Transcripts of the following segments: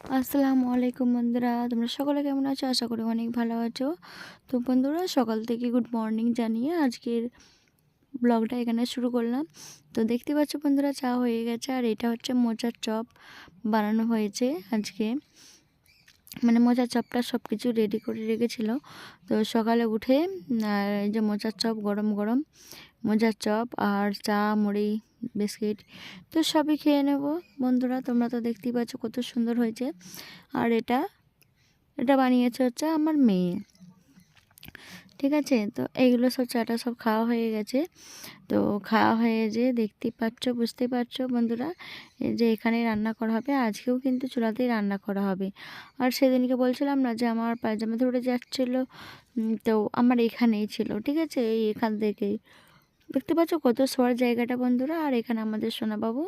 আসসালামু আলাইকুম বন্ধুরা, তোমরা সকলে কেমন আছো? আশা করি অনেক ভালো আছো। তো বন্ধুরা, সকাল থেকে গুড মর্নিং জানিয়ে আজকের ব্লগটা এখানে শুরু করলাম। তো দেখতে পাচ্ছ বন্ধুরা, চা হয়ে গেছে আর এটা হচ্ছে মোচার চপ বানানো হয়েছে আজকে। মানে মোচার চপটা সব কিছু রেডি করে রেখেছিল। তো সকালে উঠে আর এই যে মোচার চপ গরম গরম মোচার চপ আর চা, মুড়ি, বিস্কিট, তো সবই খেয়ে নেব। বন্ধুরা, তোমরা তো দেখতেই পাচ্ছ কত সুন্দর হয়েছে। আর এটা এটা বানিয়েছে হচ্ছে আমার মেয়ে। ঠিক আছে? তো এইগুলো সব চাটা সব খাওয়া হয়ে গেছে। তো খাওয়া হয়ে যে দেখতেই পাচ্ছ, বুঝতেই পারছ বন্ধুরা, যে এখানে রান্না করা হবে। আজকেও কিন্তু চুলাতেই রান্না করা হবে। আর সেদিনকে বলছিলাম না যে আমার পায়জামা ধরে যাচ্ছিল তো আমার এখানেই ছিল। ঠিক আছে? এই এখান থেকেই। দেখতে পাচ্ছ কত শোয়ার জায়গাটা বন্ধুরা? আর এখানে আমাদের সোনাবাবু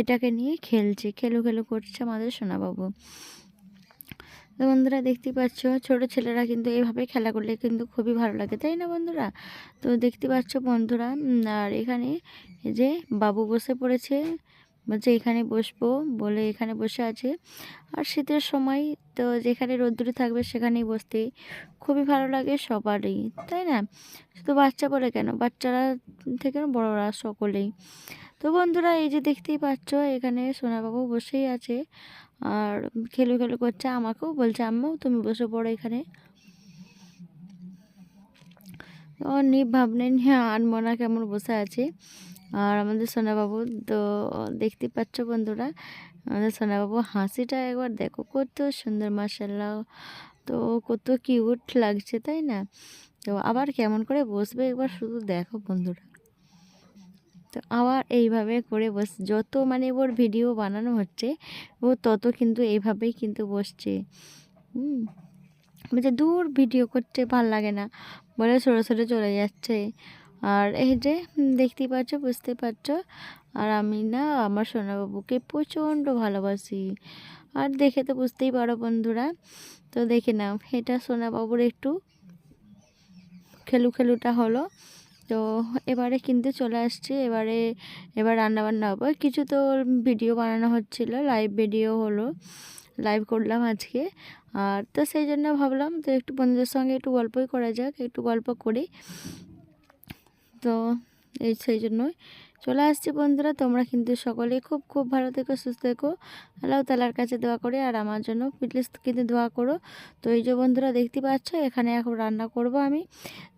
এটাকে নিয়ে খেলছে, খেলো খেলো করছে আমাদের সোনাবাবু। তো বন্ধুরা দেখতে পাচ্ছ, ছোট ছেলেরা কিন্তু এভাবে খেলা করলে কিন্তু খুবই ভালো লাগে, তাই না বন্ধুরা? তো দেখতে পাচ্ছ বন্ধুরা আর এখানে যে বাবু বসে পড়েছে বলছে, এখানে বসবো, বলে এখানে বসে আছে। আর শীতের সময় তো যেখানে রোদ্দুরে থাকবে সেখানেই বসতে খুবই ভালো লাগে সবারই, তাই না? শুধু বাচ্চা বলে কেন? বাচ্চারা থেকে বড়রা সকলেই। তো বন্ধুরা, এই যে দেখতেই পাচ্ছ, এখানে সোনাবাবু বসেই আছে। আর খেলু খেলু করছে, আমাকেও বলছে, আম্মু, তুমি বসে পড়ো এখানে। ও নিপ ভাবলেন হ্যাঁ আনমনা কেমন বসে আছে। আর আমাদের সোনাবাবু তো দেখতে পাচ্ছ বন্ধুরা, আমাদের সোনাবাবু হাসিটা একবার দেখো কত সুন্দর মাসাল্লাহ তো কত কিউট লাগছে, তাই না? তো আবার কেমন করে বসবে একবার শুধু দেখো বন্ধুরা। তো আবার এইভাবে করে বস, যত মানে ওর ভিডিও বানানো হচ্ছে, ও তত কিন্তু এইভাবেই কিন্তু বসছে। হুম, বলছে দূর ভিডিও করতে ভালো লাগে না। বলে সরে সরে চলে যাচ্ছে। আর এই যে হুম, দেখতেই পাচ্ছ বুঝতে পারছ আর আমি না আমার সোনাবাবুকে প্রচণ্ড ভালোবাসি। আর দেখে তো বুঝতেই পারো বন্ধুরা। তো দেখে নাও এটা সোনাবাবুর একটু খেলু খেলুটা হলো। তো এবারে কিন্তু চলে আসছি। এবারে এবার রান্না বান্না হবে। কিছু তো ভিডিও বানানো হচ্ছিল লাইভ ভিডিও হলো লাইভ করলাম আজকে। আর তো সেই জন্য ভাবলাম তো একটু বন্ধুদের সঙ্গে একটু গল্পই করা যাক একটু গল্প করি। তো এই সেই জন্যই চলে আসছি বন্ধুরা। তোমরা কিন্তু সকলে খুব খুব ভালো থেকো, সুস্থ থেকো। আল্লাহ তালার কাছে দোয়া করে আর আমার জন্য প্লিজ কিন্তু দোয়া করো। তো এই যে বন্ধুরা দেখতে পাচ্ছ, এখানে এখন রান্না করব আমি।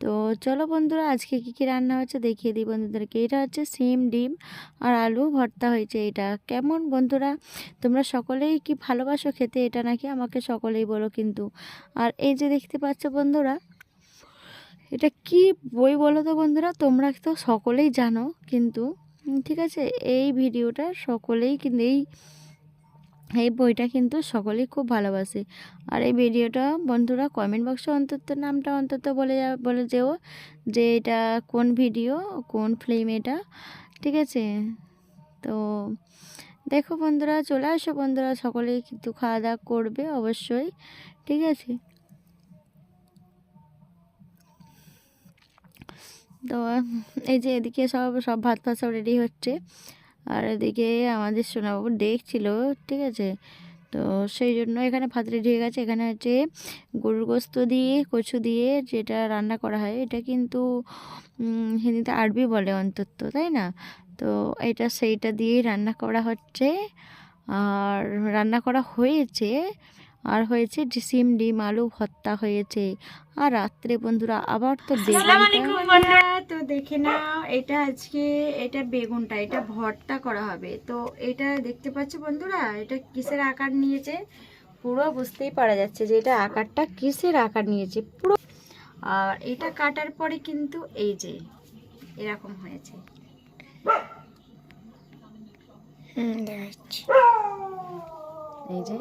তো চলো বন্ধুরা, আজকে কী কী রান্না হচ্ছে দেখিয়ে দিই বন্ধুদেরকে। এটা হচ্ছে সিম, ডিম আর আলু ভর্তা হয়েছে এটা। কেমন বন্ধুরা? তোমরা সকলেই কি ভালোবাসো খেতে? এটা নাকি আমাকে সকলেই বলো কিন্তু। আর এই যে দেখতে পাচ্ছ বন্ধুরা এটা কি বই বলো তো বন্ধুরা? তোমরা তো সকলেই জানো, কিন্তু ঠিক আছে, এই ভিডিওটা সকলেই কিন্তু এই এই বইটা কিন্তু সকলেই খুব ভালোবাসে। আর এই ভিডিওটা বন্ধুরা কমেন্ট বক্সে অন্তত নামটা অন্তত বলে যা- বলে যেও যে এটা কোন ভিডিও, কোন ফিল্ম এটা, ঠিক আছে? তো দেখো বন্ধুরা, চলে আসো বন্ধুরা, সকলেই কিন্তু খাওয়া দাওয়া করবে অবশ্যই, ঠিক আছে? তো এই যে এদিকে সব সব ভাত ফাত সব রেডি হচ্ছে। আর এদিকে আমাদের সোনাবাবু দেখছিল ঠিক আছে? তো সেই জন্য এখানে ভাত রেডি হয়ে গেছে। এখানে হচ্ছে গরুর গোস্ত দিয়ে কচু দিয়ে যেটা রান্না করা হয় এটা কিন্তু হিন্দিতে আরবি বলে অন্তত তাই না? তো এটা সেইটা দিয়েই রান্না করা হচ্ছে। আর রান্না করা হয়েছে আর হয়েছে ডি- সিম ডিম আলু ভর্তা হয়েছে। আর রাত্রে বন্ধুরা আবার তো বন্ধুরা। তো দেখে নাও এটা আজকে এটা বেগুনটা এটা ভর্তা করা হবে। তো এটা দেখতে পাচ্ছ বন্ধুরা এটা কিসের আকার নিয়েছে? পুরো বুঝতেই পারা যাচ্ছে যে এটা আকারটা কিসের আকার নিয়েছে। পুরো আর এটা কাটার পরে কিন্তু এই যে এরকম হয়েছে। এই যে